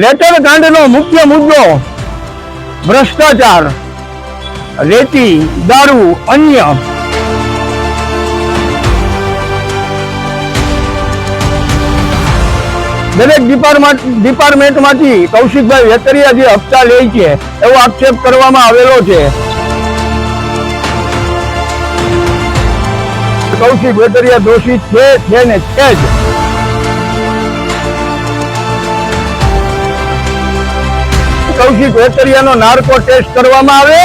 Letter કાંડનો મુખ્ય મુદ્દો, ભ્રષ્ટાચાર, રેતી, દારૂ, અન્ય. દરેક ડિપાર્ટમેન્ટ ડિપાર્ટમેન્ટમાંથી કૌશિકભાઈ વેતરિયા જે હપ્તા લે છે, એવો આક્ષેપ કરવામાં આવેલો છે. કૌશિક વેતરિયા દોષિત છે ને છે જ. કૌશિક વેકરિયાનો નાર્કો ટેસ્ટ કરવામાં આવે.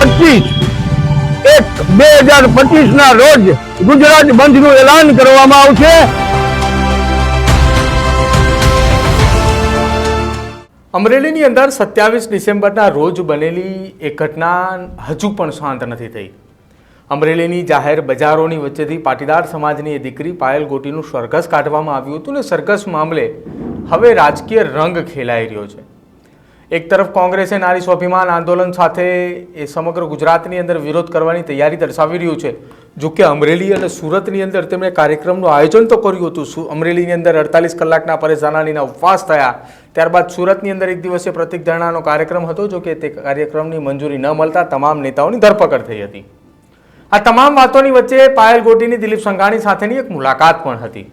પચીસ. એક બે હજાર પચીસ ના રોજ ગુજરાત બંધનું એલાન કરવામાં આવશે. અમરેલીની અંદર સત્યાવીસ ડિસેમ્બરના રોજ બનેલી એક ઘટના હજુ પણ શાંત નથી થઈ. અમરેલીની જાહેર બજારોની વચ્ચેથી પાટીદાર સમાજની એ દીકરી પાયલ ગોટીનું સરઘસ કાઢવામાં આવ્યું હતું ને સરઘસ મામલે હવે રાજકીય રંગ ખેલાઈ રહ્યો છે. એક તરફ કોંગ્રેસે નારી સ્વાભિમાન આંદોલન સાથે એ સમગ્ર ગુજરાતની અંદર વિરોધ કરવાની તૈયારી દર્શાવી રહ્યું છે. જો કે અમરેલી અને સુરતની અંદર તેમણે કાર્યક્રમનું આયોજન તો કર્યું હતું. અમરેલીની અંદર અડતાલીસ કલાકના પરેશ ધાનાણીના ઉપવાસ થયા. ત્યારબાદ સુરતની અંદર એક દિવસે પ્રતિક ધરણાનો કાર્યક્રમ હતો, જો કે તે કાર્યક્રમની મંજૂરી ન મળતા તમામ નેતાઓની ધરપકડ થઈ હતી. આ તમામ વાતોની વચ્ચે પાયલ ગોટીની દિલીપ સંઘાણી સાથેની એક મુલાકાત પણ હતી.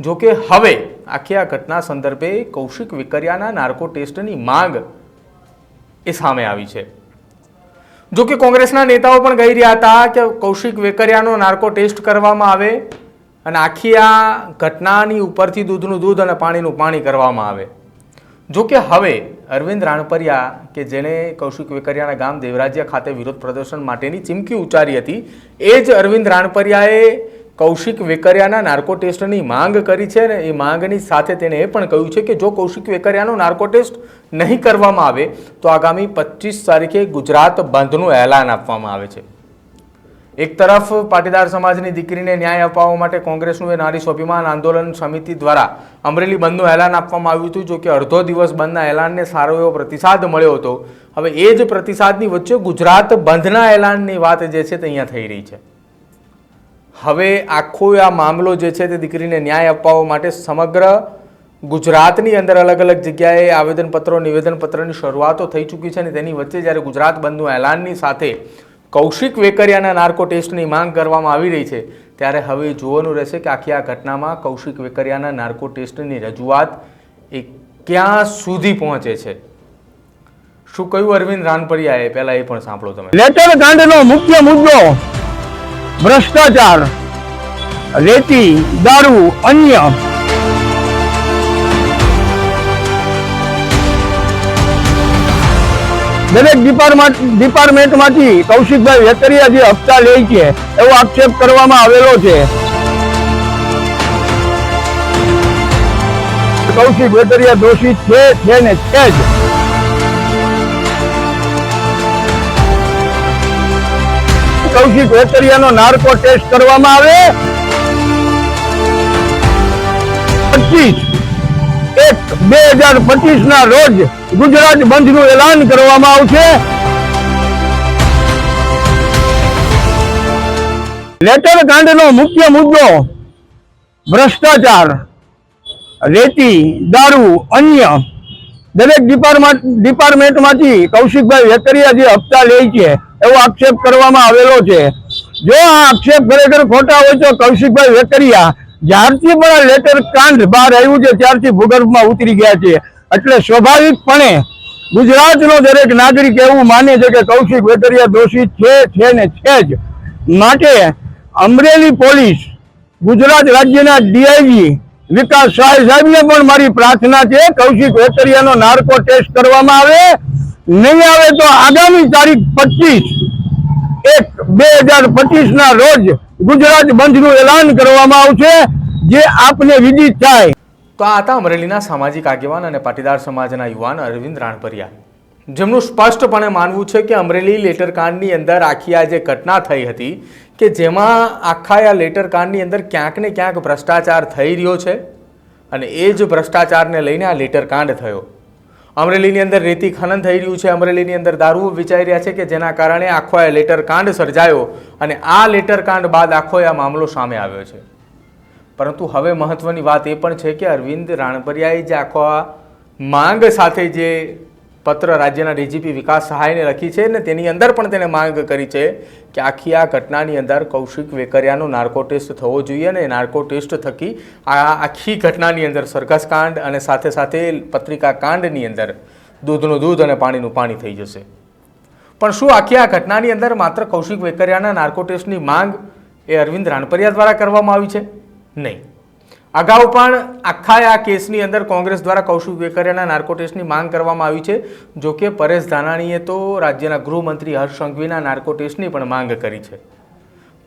જો કે હવે આખી આ ઘટના સંદર્ભે કૌશિક વિકરિયાના નાર્કો ટેસ્ટની માંગ એ સામે આવી છે. જો કે કોંગ્રેસના નેતાઓ પણ કહી રહ્યા હતા કે કૌશિક વેકરિયાનો નાર્કો ટેસ્ટ કરવામાં આવે અને આખી આ ઘટનાની ઉપરથી દૂધનું દૂધ અને પાણીનું પાણી કરવામાં આવે. જો કે હવે અરવિંદ રાણપરિયા, કે જેણે કૌશિક વેકરિયાના ગામ દેવરાજ્ય ખાતે વિરોધ પ્રદર્શન માટેની ચીમકી ઉચ્ચારી હતી, એ જ અરવિંદ રાણપરિયાએ કૌશિક વેકરિયાના નાર્કો ટેસ્ટની માંગ કરી છે અને એ માંગની સાથે તેણે એ પણ કહ્યું છે કે જો કૌશિક વેકરિયાનો નાર્કો ટેસ્ટ નહીં કરવામાં આવે, તો આગામી પચીસ તારીખે ગુજરાત બંધનું એલાન આપવામાં આવે છે. એક તરફ પાટીદાર સમાજની દીકરીને ન્યાય અપાવવા માટે કોંગ્રેસનું એ નારી સ્વાભિમાન આંદોલન સમિતિ દ્વારા અમરેલી બંધનું એલાન આપવામાં આવ્યું હતું, જો કે અડધો દિવસ બંધના એલાનને સારો એવો પ્રતિસાદ મળ્યો હતો. હવે એ જ પ્રતિસાદની વચ્ચે ગુજરાત બંધના એલાનની વાત જે છે તે અહીંયા થઈ રહી છે. હવે આખો આ મામલો જે છે તે દીકરીને ન્યાય અપાવવા માટે સમગ્ર ગુજરાતની અંદર અલગ અલગ જગ્યાએ આવેદનપત્રો, નિવેદનપત્રની શરૂઆતો થઈ ચૂકી છે અને તેની વચ્ચે જ્યારે ગુજરાત બંધનું એલાનની સાથે કૌશિક વેકરિયાના નાર્કો ટેસ્ટની માંગ કરવામાં આવી રહી છે, ત્યારે હવે જોવાનું રહેશે કે આખી આ ઘટનામાં કૌશિક વેકરિયાના નાર્કો ટેસ્ટની રજૂઆત એ ક્યાં સુધી પહોંચે છે. શું કહ્યું અરવિંદ રાનપરિયાએ? પહેલાં એ પણ સાંભળો તમે. લેટર કાંડનો મુખ્ય મુદ્દો ભ્રષ્ટાચાર, રેતી, દારૂ, અન્ય. દરેક ડિપાર્ટમેન્ટ ડિપાર્ટમેન્ટમાંથી કૌશિકભાઈ વેતરિયા જે હપ્તા લે છે, એવો આક્ષેપ કરવામાં આવેલો છે. કૌશિક વેતરિયા દોષિત છે છે ને છે જ. કૌશિક વેકરિયાનો નાર્કો ટેસ્ટ કરવામાં આવે. પચીસ. એક બે હજાર પચીસ ના રોજ ગુજરાત બંધનું એલાન કરવામાં આવશે. લેટર કાંડનો મુખ્ય મુદ્દો, ભ્રષ્ટાચાર, રેતી, દારૂ, અન્ય. દરેક ડિપાર્ટમેન્ટ ડિપાર્ટમેન્ટમાંથી કૌશિકભાઈ વેકરિયા જે હપ્તા લે છે એવો આક્ષેપ કરવામાં આવેલો છે. જો આ આક્ષેપ ખરેખર ખોટા હોય તો કૌશિકભાઈ વેકરિયા જ્યારથી પણ આ લેટર કાંડ બહાર આવ્યું છે, ત્યારથી ભૂગર્ભમાં ઉતરી ગયા છે. એટલે સ્વાભાવિકપણે ગુજરાતનો દરેક નાગરિક એવું માને છે કે કૌશિક વેકરિયા દોષિત છે છે ને છે જ. માટે અમરેલી પોલીસ, ગુજરાત રાજ્યના ડીઆઈજી વિકાસ શાહ સાહેબને પણ મારી પ્રાર્થના છે, કૌશિક વેકરિયાનો નાર્કો ટેસ્ટ કરવામાં આવે નહીં આવે તો આગામી તારીખ પચીસ એક બે હજાર પચીસ ના રોજ ગુજરાત બંધનું એલાન કરવામાં આવશે, જે આપને વિદિત થાય. તો આ હતા અમરેલીના સામાજિક આગેવાન અને પાટીદાર સમાજના યુવાન અરવિંદ રાણપરિયા. જેમનું સ્પષ્ટપણે માનવું છે કે અમરેલી લેટરકાંડની અંદર આખી આ જે ઘટના થઈ હતી, કે જેમાં આખા આ લેટરકાંડની અંદર ક્યાંક ને ક્યાંક ભ્રષ્ટાચાર થઈ રહ્યો છે, અને એ જ ભ્રષ્ટાચારને લઈને આ લેટરકાંડ થયો. અમરેલીની અંદર રેતી ખનન થઈ રહ્યું છે. અમરેલીની અંદર દારૂ વિચારી રહ્યા છે કે જેના કારણે આખો આ લેટરકાંડ સર્જાયો અને આ લેટરકાંડ બાદ આખો આ મામલો સામે આવ્યો છે. પરંતુ હવે મહત્વની વાત એ પણ છે કે અરવિંદ રાણપરિયાએ જે આખો આ માંગ સાથે જે પત્ર રાજ્યના ડીજીપી વિકાસ સહાયને લખી છે ને તેની અંદર પણ તેને માંગ કરી છે કે આખી આ ઘટનાની અંદર કૌશિક વેકરિયાનો નાર્કો ટેસ્ટ થવો જોઈએ અને નાર્કો ટેસ્ટ થકી આ આખી ઘટનાની અંદર સરઘસકાંડ અને સાથે સાથે પત્રિકા કાંડની અંદર દૂધનું દૂધ અને પાણીનું પાણી થઈ જશે. પણ શું આખી આ ઘટનાની અંદર માત્ર કૌશિક વેકરિયાના નાર્કો ટેસ્ટની માંગ એ અરવિંદ રાણપરિયા દ્વારા કરવામાં આવી છે? નહીં. અગાઉ પણ આખા આ કેસની અંદર કોંગ્રેસ દ્વારા કૌશિક વેકરિયાના નાર્કો ટેસ્ટની માંગ કરવામાં આવી છે. જો કે પરેશ ધાનાણીએ તો રાજ્યના ગૃહમંત્રી હર્ષ સંઘવીના નાર્કો ટેસ્ટની પણ માંગ કરી છે.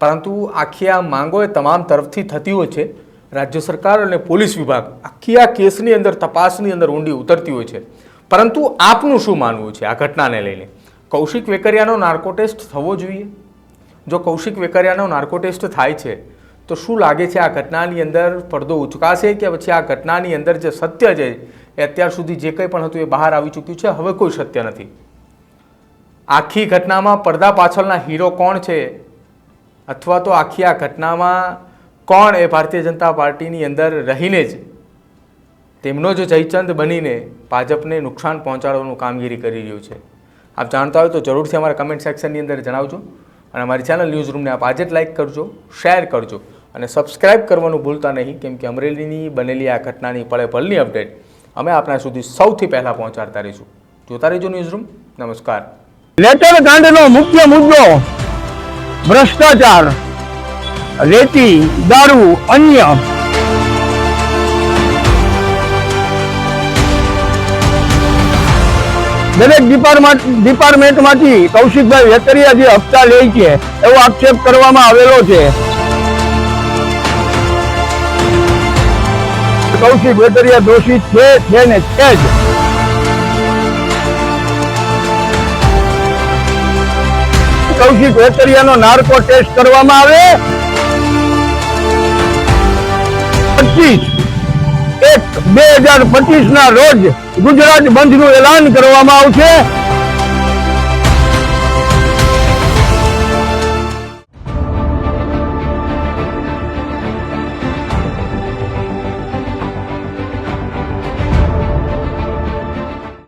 પરંતુ આખી આ માંગો એ તમામ તરફથી થતી હોય છે. રાજ્ય સરકાર અને પોલીસ વિભાગ આખી આ કેસની અંદર તપાસની અંદર ઊંડી ઉતરતી હોય છે. પરંતુ આપનું શું માનવું છે આ ઘટનાને લઈને? કૌશિક વેકરિયાનો નાર્કો ટેસ્ટ થવો જોઈએ? જો કૌશિક વેકરિયાનો નાર્કો ટેસ્ટ થાય છે તો શું લાગે છે આ ઘટનાની અંદર પડદો ઉચકાશે કે પછી આ ઘટનાની અંદર જે સત્ય છે એ અત્યાર સુધી જે કંઈ પણ હતું એ બહાર આવી ચૂક્યું છે? હવે કોઈ સત્ય નથી. આખી ઘટનામાં પડદા પાછળના હીરો કોણ છે? અથવા તો આખી આ ઘટનામાં કોણ એ ભારતીય જનતા પાર્ટીની અંદર રહીને જ તેમનો જ જયચંદ બનીને ભાજપને નુકસાન પહોંચાડવાનું કામગીરી કરી રહ્યું છે? આપ જાણતા હોય તો જરૂરથી અમારા કમેન્ટ સેક્શનની અંદર જણાવજો. અને અમારી ચેનલ ન્યૂઝ રૂમને આપ આજે જ લાઇક કરજો શેર કરજો. અને સબસ્ક્રાઇબ કરવાનું ભૂલતા નહીં, કેમ કે અમરેલીની બનેલી આ ઘટનાની પળે પલની અપડેટ અમે આપણા સુધી સૌથી પહેલાં પહોંચાડતા રહીશું. જોતા રહેજો ન્યૂઝરૂમ નમસ્કાર. લેટર કાંડનો મુખ્ય મુદ્દો, ભ્રષ્ટાચાર, રેતી, દારૂ, અન્ય. દરેક ડિપાર્ટમેન્ટ ડિપાર્ટમેન્ટમાંથી કૌશિકભાઈ વેકરિયા જે હપ્તા લે છે, એવો આક્ષેપ કરવામાં આવેલો છે. કૌશિક વેકરિયા દોષિત છે છે ને છે જ. કૌશિક વેકરિયાનો નાર્કો ટેસ્ટ કરવામાં આવે. પચીસ એક બે હજાર પચીસ ના રોજ ગુજરાત બંધનું એલાન કરવામાં આવશે.